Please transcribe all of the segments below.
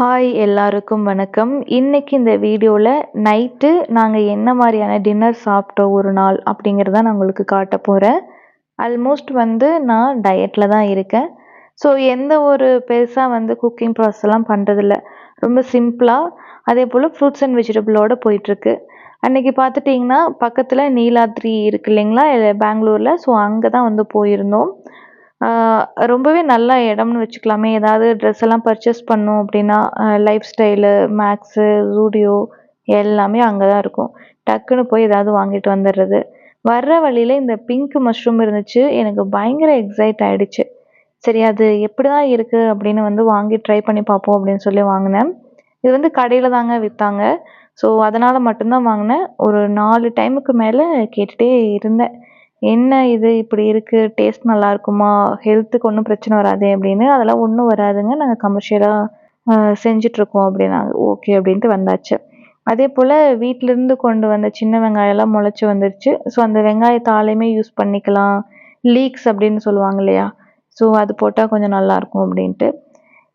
Hi எல்லாருக்கும் வணக்கம். இன்னைக்கு இந்த வீடியோவில் நைட்டு நாங்கள் என்ன மாதிரியான டின்னர் சாப்பிட்டோம் ஒரு நாள் அப்படிங்கிறத நான் உங்களுக்கு காட்ட போகிறேன் ஆல்மோஸ்ட் வந்து நான் டயட்டில் தான் இருக்கேன். ஸோ எந்த ஒரு பெருசாக வந்து குக்கிங் ப்ராசஸ்லாம் பண்ணுறதில்ல ரொம்ப சிம்பிளாக அதே போல் ஃப்ரூட்ஸ் அண்ட் வெஜிடபிளோடு போயிட்டுருக்கு. அன்றைக்கி பார்த்துட்டிங்கன்னா பக்கத்தில் நீலாத்ரி இருக்கு இல்லைங்களா? பெங்களூரில். ஸோ அங்கே தான் வந்து போயிருந்தோம். ரொம்பவே நல்ல இடம்னு வச்சுக்கலாமே. ஏதாவது ட்ரெஸ் எல்லாம் பர்ச்சேஸ் பண்ணோம் அப்படின்னா லைஃப் ஸ்டைலு மேக்ஸு ஜூடியோ எல்லாமே அங்கே தான் இருக்கும். டக்குன்னு போய் ஏதாவது வாங்கிட்டு வந்துடுறது. வர்ற வழியில் இந்த பிங்க் மஷ்ரூம் இருந்துச்சு. எனக்கு பயங்கர எக்ஸைட் ஆகிடுச்சு சரி அது எப்படி தான் இருக்குது அப்படின்னு வந்து வாங்கி ட்ரை பண்ணி பார்ப்போம் அப்படின்னு சொல்லி வாங்கினேன். இது வந்து கடையில் தாங்க விற்றாங்க ஸோ அதனால் மட்டும்தான் வாங்கினேன். ஒரு நாலு டைமுக்கு மேலே கேட்டுகிட்டே இருந்தேன். என்ன இது? இப்படி இருக்குது டேஸ்ட் நல்லா இருக்குமா ஹெல்த்துக்கு ஒன்றும் பிரச்சனை வராதே? அப்படின்னு. அதெல்லாம் ஒன்றும் வராதுங்க. நாங்கள் கமர்ஷியலாக செஞ்சிட்ருக்கோம் அப்படின்னாங்க. ஓகே அப்படின்ட்டு வந்தாச்சு. அதே போல் வீட்டிலேருந்து கொண்டு வந்த சின்ன வெங்காயம்லாம் முளைச்சி வந்துருச்சு. ஸோ அந்த வெங்காயத்தாலையுமே யூஸ் பண்ணிக்கலாம். லீக்ஸ் அப்படின்னு சொல்லுவாங்க இல்லையா? ஸோ அது போட்டால் கொஞ்சம் நல்லாயிருக்கும் அப்படின்ட்டு.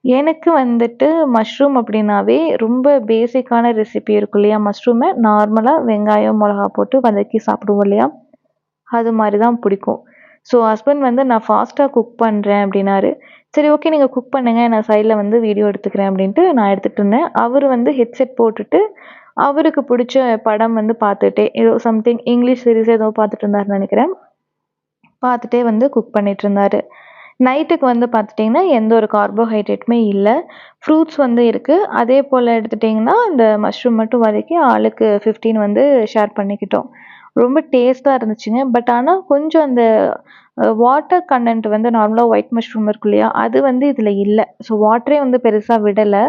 எனக்கு வந்துட்டு மஷ்ரூம் அப்படின்னாவே ரொம்ப பேசிக்கான ரெசிபி இருக்கும் இல்லையா? மஷ்ரூமை நார்மலாக வெங்காயம் மிளகா போட்டு வதக்கி சாப்பிடுவோம் இல்லையா? அது மாதிரி தான் பிடிக்கும். ஸோ ஹஸ்பண்ட் வந்து நான் ஃபாஸ்ட்டாக குக் பண்ணுறேன் அப்படின்னாரு. சரி ஓகே நீங்கள் குக் பண்ணுங்கள் நான் சைடில் வந்து வீடியோ எடுத்துக்கிறேன் அப்படின்ட்டு நான் எடுத்துகிட்டு இருந்தேன். அவர் வந்து ஹெட்செட் போட்டுட்டு அவருக்கு பிடிச்ச படம் வந்து பார்த்துட்டே ஏதோ சம்திங் இங்கிலீஷ் சீரீஸ் ஏதோ பார்த்துட்டு இருந்தாருன்னு நினைக்கிறேன். பார்த்துட்டே வந்து குக் பண்ணிட்டு இருந்தார். நைட்டுக்கு வந்து பார்த்துட்டிங்கன்னா எந்த ஒரு கார்போஹைட்ரேட்டுமே இல்லை. ஃப்ரூட்ஸ் வந்து இருக்குது அதே போல் எடுத்துட்டிங்கன்னா இந்த மஷ்ரூம் மட்டும் வதக்கி ஆளுக்கு ஃபிஃப்டீன் வந்து ஷேர் பண்ணிக்கிட்டோம். ரொம்ப டேஸ்ட்டாக இருந்துச்சுங்க. பட் ஆனால் கொஞ்சம் அந்த வாட்டர் கண்டென்ட் வந்து நார்மலாக ஒயிட் மஷ்ரூம் இருக்கும் இல்லையா அது வந்து இதில் இல்லை. ஸோ வாட்டரே வந்து பெருசாக விடலை.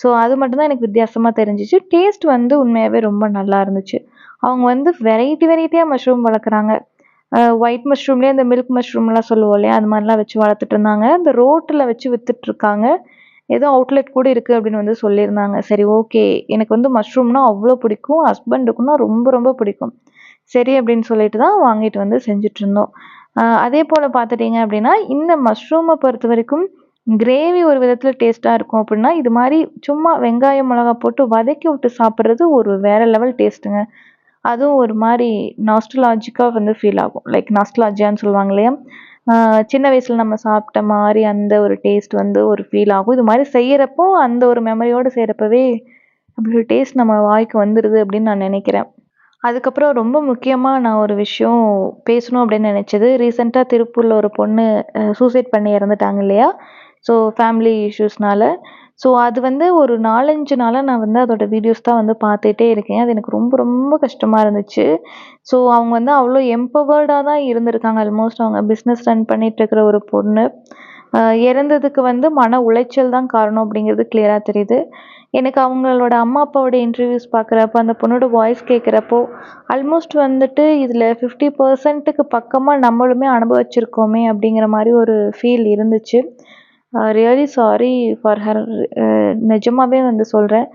ஸோ அது மட்டும்தான் எனக்கு வித்தியாசமாக தெரிஞ்சிச்சு. டேஸ்ட் வந்து உண்மையாகவே ரொம்ப நல்லா இருந்துச்சு. அவங்க வந்து வெரைட்டி வெரைட்டியாக மஷ்ரூம் வளர்க்குறாங்க. ஒயிட் மஷ்ரூம்லேயே அந்த மில்க் மஷ்ரூம்லாம் சொல்லுவோம் இல்லையா அது மாதிரிலாம் வச்சு வளர்த்துட்டு இருந்தாங்க. இந்த ரோட்டில் வச்சு விற்றுட்ருக்காங்க ஏதோ அவுட்லெட் கூட இருக்குது அப்படின்னு வந்து சொல்லியிருந்தாங்க. சரி ஓகே எனக்கு வந்து மஷ்ரூம்னா அவ்வளோ பிடிக்கும். ஹஸ்பண்டுக்குன்னா ரொம்ப ரொம்ப பிடிக்கும். சரி அப்படின்னு சொல்லிட்டு தான் வாங்கிட்டு வந்து செஞ்சிட்ருந்தோம் அதே போல் பார்த்துட்டிங்க அப்படின்னா இந்த மஷ்ரூமை பொறுத்த வரைக்கும் கிரேவி ஒரு விதத்தில் டேஸ்ட்டாக இருக்கும் அப்படின்னா இது மாதிரி சும்மா வெங்காயம் மிளகா போட்டு வதக்கி விட்டு சாப்பிட்றது ஒரு வேறு லெவல் டேஸ்ட்டுங்க அதுவும் ஒரு மாதிரி நாஸ்டலாஜிக்காக வந்து ஃபீல் ஆகும். லைக் நாஸ்டலாஜியான்னு சொல்லுவாங்க இல்லையா? சின்ன வயசில் நம்ம சாப்பிட்ட மாதிரி அந்த ஒரு டேஸ்ட் வந்து ஒரு ஃபீல் ஆகும். இது மாதிரி செய்கிறப்போ அந்த ஒரு மெமரியோடு செய்கிறப்பவே அப்படி ஒரு டேஸ்ட் நம்ம வாய்க்கு வந்துடுது அப்படின்னு நான் நினைக்கிறேன். அதுக்கப்புறம் ரொம்ப முக்கியமாக நான் ஒரு விஷயம் பேசணும் அப்படின்னு நினச்சது. ரீசெண்டாக திருப்பூரில் ஒரு பொண்ணு சூசைட் பண்ணி இறந்துட்டாங்க இல்லையா? ஸோ ஃபேமிலி இஷ்யூஸ்னால ஸோ அது வந்து ஒரு நாலஞ்சு நாளாக நான் வந்து அதோட வீடியோஸ் தான் வந்து பார்த்துட்டே இருக்கேன். அது எனக்கு ரொம்ப ரொம்ப கஷ்டமாக இருந்துச்சு. ஸோ அவங்க வந்து அவ்வளோ எம்பவர்டாக தான் இருந்திருக்காங்க. ஆல்மோஸ்ட் அவங்க பிஸ்னஸ் ரன் பண்ணிகிட்ருக்கிற ஒரு பொண்ணு. இறந்ததுக்கு வந்து மன உளைச்சல் தான் காரணம் அப்படிங்கிறது கிளியராக தெரியுது. எனக்கு அவங்களோட அம்மா அப்பாவோட இன்டர்வியூஸ் பார்க்குறப்ப அந்த பொண்ணோட வாய்ஸ் கேட்குறப்போ ஆல்மோஸ்ட் வந்துட்டு இதில் ஃபிஃப்டி பர்சன்ட்டுக்கு பக்கமாக நம்மளுமே அனுபவிச்சிருக்கோமே அப்படிங்கிற மாதிரி ஒரு ஃபீல் இருந்துச்சு. ரியலி சாரி ஃபார் ஹர் நிஜமாகவே வந்து சொல்கிறேன்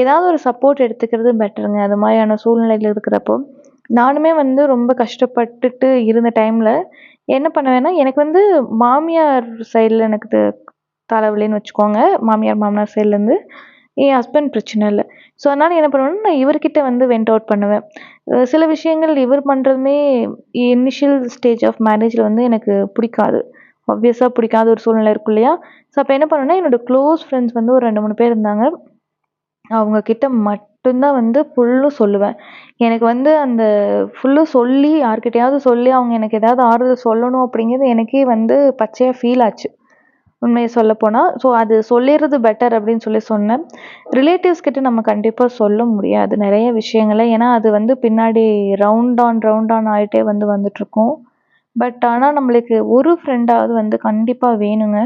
ஏதாவது ஒரு சப்போர்ட் எடுத்துக்கிறது பெட்டருங்க அது மாதிரியான சூழ்நிலையில் இருக்கிறப்போ நானுமே வந்து ரொம்ப கஷ்டப்பட்டுட்டு இருந்த டைமில் என்ன பண்ணுவேன்னா எனக்கு வந்து மாமியார் சைடில் எனக்கு தலைவலின்னு வச்சுக்கோங்க. மாமியார் மாமனார் சைட்லேருந்து என் ஹஸ்பண்ட் பிரச்சனை இல்லை. ஸோ அதனால் என்ன பண்ணுவேன்னா நான் இவர்கிட்ட வந்து வெண்ட் அவுட் பண்ணுவேன். சில விஷயங்கள் இவர் பண்ணுறதுமே இனிஷியல் ஸ்டேஜ் ஆஃப் மேரேஜில் வந்து எனக்கு பிடிக்காது. ஆப்வியஸாக பிடிக்காத ஒரு சூழ்நிலை இருக்கும் இல்லையா? ஸோ அப்போ என்ன பண்ணுவேன்னா என்னோடய க்ளோஸ் ஃப்ரெண்ட்ஸ் வந்து ஒரு ரெண்டு மூணு பேர் இருந்தாங்க. அவங்க மட் மட்டும்தான் வந்து ஃபுல்லும் சொல்லுவேன். எனக்கு வந்து அந்த ஃபுல்லும் சொல்லி யார்கிட்டயாவது சொல்லி அவங்க எனக்கு ஏதாவது ஆறுதல் சொல்லணும் அப்படிங்கிறது எனக்கே வந்து பச்சையாக ஃபீல் ஆச்சு. உண்மையை சொல்லப்போனால் ஸோ அது சொல்லிடுறது பெட்டர் அப்படின்னு சொல்லி சொன்னேன். ரிலேட்டிவ்ஸ் கிட்ட நம்ம கண்டிப்பாக சொல்ல முடியாது. நிறைய விஷயங்களை. ஏன்னா அது வந்து பின்னாடி ரவுண்ட் ஆன் ரவுண்ட் ஆன் ஆகிட்டே வந்து வந்துட்ருக்கோம் பட் ஆனால் நம்மளுக்கு ஒரு ஃப்ரெண்டாவது வந்து கண்டிப்பாக வேணுங்க.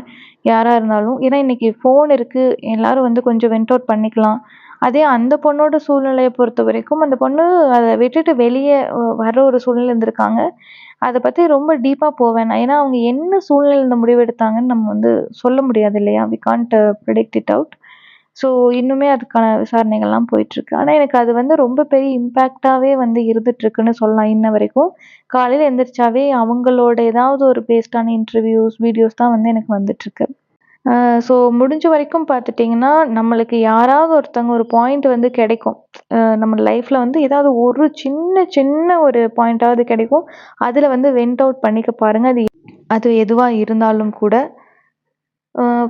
யாராக இருந்தாலும். ஏன்னா இன்றைக்கி ஃபோன் இருக்குது எல்லோரும் வந்து கொஞ்சம் வென்ட் அவுட் பண்ணிக்கலாம். அதே அந்த பொண்ணோட சூழ்நிலையை பொறுத்த வரைக்கும் அந்த பொண்ணு அதை விட்டுட்டு வெளியே வர்ற ஒரு சூழ்நிலை இருந்திருக்காங்க. அதை பற்றி ரொம்ப டீப்பாக போவேன் ஏன்னா அவங்க என்ன சூழ்நிலையில் இந்த முடிவு எடுத்தாங்கன்னு நம்ம வந்து சொல்ல முடியாது இல்லையா? We can't predict it out so இன்னுமே அதுக்கான விசாரணைகள்லாம் போயிட்டுருக்கு. ஆனால் எனக்கு அது வந்து ரொம்ப பெரிய இம்பேக்டாகவே வந்து இருந்துகிட்ருக்குன்னு சொல்லலாம். இன்ன வரைக்கும் காலையில் எந்திரிச்சாவே அவங்களோட ஏதாவது ஒரு பேஸ்டான இன்டர்வியூஸ் வீடியோஸ் தான் வந்து எனக்கு வந்துட்டுருக்கு. ஸோ முடிஞ்ச வரைக்கும் பார்த்துட்டிங்கன்னா நம்மளுக்கு யாராவது ஒருத்தவங்க ஒரு பாயிண்ட் வந்து கிடைக்கும். நம்ம லைஃப்பில் வந்து ஏதாவது ஒரு சின்ன சின்ன ஒரு பாயிண்ட்டாவது கிடைக்கும். அதில் வந்து வெண்ட் அவுட் பண்ணிக்க பாருங்கள் அது அது எதுவாக இருந்தாலும் கூட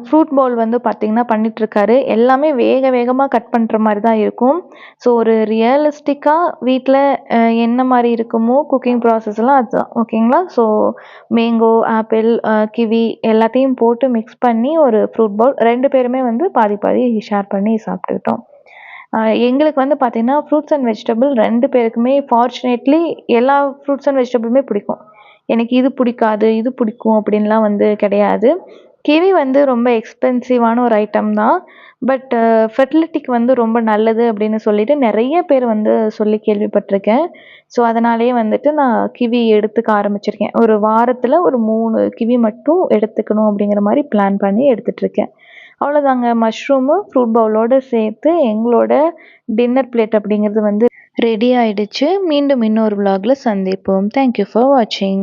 ஃப்ரூட் பவுல் வந்து பார்த்திங்கன்னா பண்ணிகிட்ருக்காரு எல்லாமே வேக வேகமாக கட் பண்ணுற மாதிரி தான் இருக்கும். ஸோ ஒரு ரியலிஸ்டிக்காக வீட்டில் என்ன மாதிரி இருக்குமோ குக்கிங் ப்ராசஸ்லாம் அதுதான். ஓகேங்களா ஸோ மேங்கோ ஆப்பிள் கிவி எல்லாத்தையும் போட்டு மிக்ஸ் பண்ணி ஒரு ஃப்ரூட் பவுல் ரெண்டு பேருமே வந்து பாதி பாதி ஷேர் பண்ணி சாப்பிட்டுக்கிட்டோம். எங்களுக்கு வந்து பார்த்திங்கன்னா ஃப்ரூட்ஸ் அண்ட் வெஜிடபிள் ரெண்டு பேருக்குமே ஃபார்ச்சுனேட்லி எல்லா ஃப்ரூட்ஸ் அண்ட் வெஜிடபிளுமே பிடிக்கும். எனக்கு இது பிடிக்காது இது பிடிக்கும் அப்படின்லாம் வந்து கிடையாது. கிவி வந்து ரொம்ப எக்ஸ்பென்சிவான ஒரு ஐட்டம் தான். பட் ஃபெர்டிலிட்டிக்கு uh, வந்து ரொம்ப நல்லது அப்படின்னு சொல்லிட்டு நிறைய பேர் வந்து சொல்லி கேள்விப்பட்டிருக்கேன். ஸோ அதனாலேயே வந்துட்டு நான் கிவி எடுத்துக்க ஆரம்பிச்சிருக்கேன். ஒரு வாரத்தில் ஒரு மூணு கிவி மட்டும் எடுத்துக்கணும் அப்படிங்கிற மாதிரி பிளான் பண்ணி எடுத்துகிட்ருக்கேன் அவ்வளோதாங்க மஷ்ரூமு ஃப்ரூட் பவுலோடு சேர்த்து எங்களோட டின்னர் பிளேட் அப்படிங்கிறது வந்து ரெடி ஆயிடுச்சு. மீண்டும் இன்னொரு vlogல சந்திப்போம். தேங்க்யூ ஃபார் வாட்சிங்